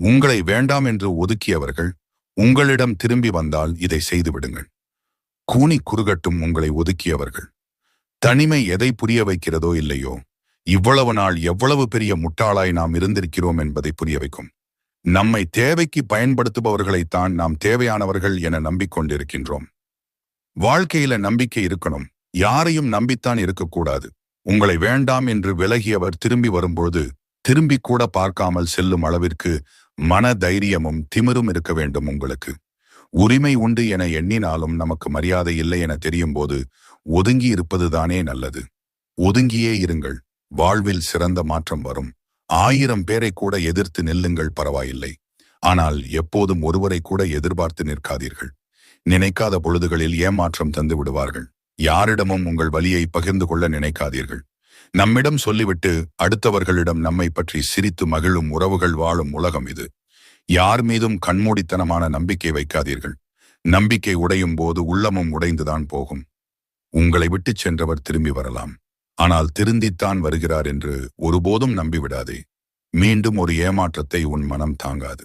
உங்களை வேண்டாம் என்று ஒதுக்கியவர்கள் உங்களிடம் திரும்பி வந்தால் இதை செய்துவிடுங்கள். கூனி குறுகட்டும் உங்களை ஒதுக்கியவர்கள். தனிமை எதை புரிய வைக்கிறதோ இல்லையோ இவ்வளவு நாள் எவ்வளவு பெரிய முட்டாளாய் நாம் இருந்திருக்கிறோம் என்பதை புரிய வைக்கும். நம்மை தேவைக்கு பயன்படுத்துபவர்களைத்தான் நாம் தேவையானவர்கள் என நம்பிக்கொண்டிருக்கின்றோம். வாழ்க்கையில நம்பிக்கை இருக்கணும். யாரையும் நம்பித்தான் இருக்கக்கூடாது. உங்களை வேண்டாம் என்று விலகியவர் திரும்பி வரும்பொழுது திரும்பி கூட பார்க்காமல் செல்லும் அளவிற்கு மன தைரியமும் திமிரும் இருக்க வேண்டும் உங்களுக்கு. உரிமை உண்டு என எண்ணினாலும் நமக்கு மரியாதை இல்லை என தெரியும் போது ஒதுங்கி இருப்பதுதானே நல்லது. ஒதுங்கியே இருங்கள். வாழ்வில் சிறந்த மாற்றம் வரும். ஆயிரம் பேரை கூட எதிர்த்து நில்லுங்கள் பரவாயில்லை. ஆனால் எப்போதும் ஒருவரை கூட எதிர்பார்த்து நிற்காதீர்கள். நினைக்காத பொழுதுகளில் ஏமாற்றம் தந்து விடுவார்கள். யாரிடமும் உங்கள் வலியை பகிர்ந்து கொள்ள நினைக்காதீர்கள். நம்மிடம் சொல்லிவிட்டு அடுத்தவர்களிடம் நம்மை பற்றி சிரித்து மகிழும் உறவுகள் வாழும் உலகம் இது. யார் மீதும் கண்மூடித்தனமான நம்பிக்கை வைக்காதீர்கள். நம்பிக்கை உடையும் போது உள்ளமும் உடைந்துதான் போகும். உங்களை விட்டுச் சென்றவர் திரும்பி வரலாம். ஆனால் திருந்தித்தான் வருகிறார் என்று ஒருபோதும் நம்பிவிடாதே. மீண்டும் ஒரு ஏமாற்றத்தை உன் மனம் தாங்காது.